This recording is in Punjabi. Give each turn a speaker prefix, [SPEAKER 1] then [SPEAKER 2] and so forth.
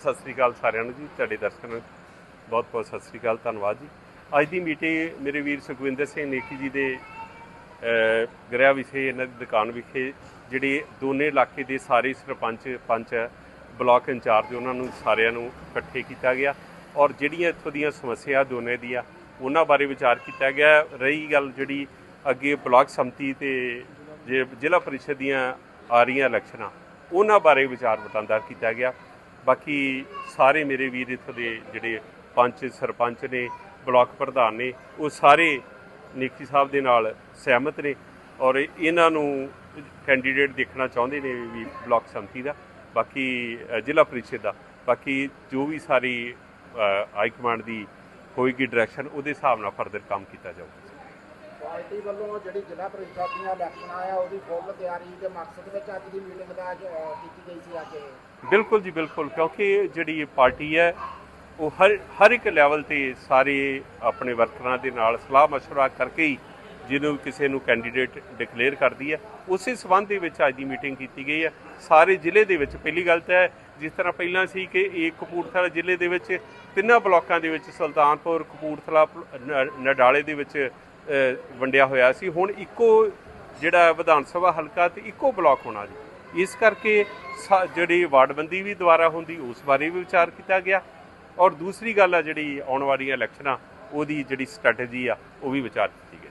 [SPEAKER 1] ਸਤਿ ਸ੍ਰੀ ਅਕਾਲ ਸਾਰਿਆਂ ਨੂੰ ਜੀ ਤੁਹਾਡੇ ਦਰਸ਼ਕਾਂ ਨੂੰ ਬਹੁਤ ਬਹੁਤ ਸਤਿ ਸ੍ਰੀ ਅਕਾਲ ਧੰਨਵਾਦ ਜੀ। ਅੱਜ ਦੀ ਮੀਟਿੰਗ ਮੇਰੇ ਵੀਰ ਸੁਖਵਿੰਦਰ ਸਿੰਘ ਨੇਕੀ ਜੀ ਦੇ ਅਹ, ਗ੍ਰਹਿ ਵਿਖੇ ਇਹਨਾਂ ਦੀ ਦੁਕਾਨ ਵਿਖੇ ਜਿਹੜੇ ਦੋਨੇ ਇਲਾਕੇ ਦੇ ਸਾਰੇ ਸਰਪੰਚ ਪੰਚ ਬਲਾਕ ਇੰਚਾਰਜ ਉਹਨਾਂ ਨੂੰ ਸਾਰਿਆਂ ਨੂੰ ਇਕੱਠੇ ਕੀਤਾ ਗਿਆ ਔਰ ਜਿਹੜੀਆਂ ਇੱਥੋਂ ਦੀਆਂ ਸਮੱਸਿਆ ਦੋਨੇ ਦੀਆਂ ਉਹਨਾਂ ਬਾਰੇ ਵਿਚਾਰ ਕੀਤਾ ਗਿਆ। ਰਹੀ ਗੱਲ ਜਿਹੜੀ ਅੱਗੇ ਬਲਾਕ ਸੰਮਤੀ ਤੇ ਜੇ ਜ਼ਿਲ੍ਹਾ ਪਰਿਸ਼ਦ ਦੀਆਂ ਆ ਰਹੀਆਂ ਇਲੈਕਸ਼ਨਾਂ ਉਹਨਾਂ ਬਾਰੇ ਵਿਚਾਰ ਵਟਾਂਦਰਾ ਕੀਤਾ ਗਿਆ। ਬਾਕੀ ਸਾਰੇ ਮੇਰੇ ਵੀਰ ਇੱਥੋਂ ਦੇ ਜਿਹੜੇ ਪੰਚ, ਸਰਪੰਚ ਨੇ, ਬਲਾਕ ਪ੍ਰਧਾਨ ਨੇ, ਉਹ ਸਾਰੇ ਨੇਕੀ ਸਾਹਿਬ ਦੇ ਨਾਲ ਸਹਿਮਤ ਨੇ ਔਰ ਇਹਨਾਂ ਨੂੰ ਕੈਂਡੀਡੇਟ ਦੇਖਣਾ ਚਾਹੁੰਦੇ ਨੇ ਵੀ ਬਲਾਕ ਸੰਮਤੀ ਦਾ, ਬਾਕੀ ਜ਼ਿਲ੍ਹਾ ਪਰਿਸ਼ਦ ਦਾ। ਬਾਕੀ ਜੋ ਵੀ ਸਾਰੀ ਹਾਈ ਕਮਾਂਡ ਦੀ ਹੋਏਗੀ ਡਾਇਰੈਕਸ਼ਨ ਉਹਦੇ ਹਿਸਾਬ ਨਾਲ ਫਰਦਰ ਕੰਮ ਕੀਤਾ ਜਾਊਗਾ।
[SPEAKER 2] ਪਾਰਟੀ ਵੱਲੋਂ ਜਿਹੜੀ ਜ਼ਿਲ੍ਹਾ ਪ੍ਰੀਸ਼ਦ ਦੀਆਂ ਇਲੈਕਸ਼ਨਾਂ ਆ ਉਹਦੀ ਫੁੱਲ ਤਿਆਰੀ ਦੇ ਮਕਸਦ ਵਿੱਚ ਅੱਜ ਦੀ ਮੀਟਿੰਗ ਦਾ ਅੱਜ, ਅਹ, ਕੀਤੀ ਗਈ ਸੀ ਅੱਜ ਇਹ
[SPEAKER 1] ਬਿਲਕੁਲ ਜੀ ਬਿਲਕੁਲ ਕਿਉਂਕਿ ਜਿਹੜੀ ਇਹ ਪਾਰਟੀ ਹੈ ਉਹ ਹਰ ਹਰ ਇੱਕ ਲੈਵਲ ਤੇ ਸਾਰੇ ਆਪਣੇ ਵਰਕਰਾਂ ਦੇ ਨਾਲ ਸਲਾਹ مشورہ ਕਰਕੇ ਹੀ ਜਿਹਨੂੰ ਕਿਸੇ ਨੂੰ ਕੈਂਡੀਡੇਟ ਡਿਕਲੇਅਰ ਕਰਦੀ ਹੈ ਉਸੇ ਸਬੰਧ ਦੇ ਵਿੱਚ ਅੱਜ ਦੀ ਮੀਟਿੰਗ ਕੀਤੀ ਗਈ ਹੈ ਸਾਰੇ ਜ਼ਿਲ੍ਹੇ ਦੇ ਵਿੱਚ ਪਹਿਲੀ ਗੱਲ ਤਾਂ ਹੈ ਜਿਸ ਤਰ੍ਹਾਂ ਪਹਿਲਾਂ ਸੀ ਕਿ ਇਹ ਕਪੂਰਥਲਾ ਜ਼ਿਲ੍ਹੇ ਦੇ ਵਿੱਚ ਤਿੰਨਾਂ ਬਲਾਕਾਂ ਦੇ ਵਿੱਚ ਸੁਲਤਾਨਪੁਰ ਕਪੂਰਥਲਾ ਨ- ਨਡਾਲੇ ਦੇ ਵਿੱਚ ਅ, ਵੰਡਿਆ ਹੋਇਆ ਸੀ। ਹੁਣ ਇੱਕੋ ਜਿਹੜਾ ਵਿਧਾਨ ਸਭਾ ਹਲਕਾ ਤੇ ਇੱਕੋ ਬਲਾਕ ਹੋਣਾ ਜੀ। ਇਸ ਕਰਕੇ ਸਾ- ਜਿਹੜੀ ਵਾਰਡਬੰਦੀ ਵੀ ਦੁਬਾਰਾ ਹੁੰਦੀ, ਉਸ ਬਾਰੇ ਵੀ ਵਿਚਾਰ ਕੀਤਾ ਗਿਆ। ਔਰ ਦੂਸਰੀ ਗੱਲ ਆ ਜਿਹੜੀ ਆਉਣ ਵਾਲੀਆਂ ਇਲੈਕਸ਼ਨਾਂ, ਉਹਦੀ ਜਿਹੜੀ ਸਟ੍ਰੈਟਜੀ ਆ, ਉਹ ਵੀ ਵਿਚਾਰ ਕੀਤੀ ਗਈ।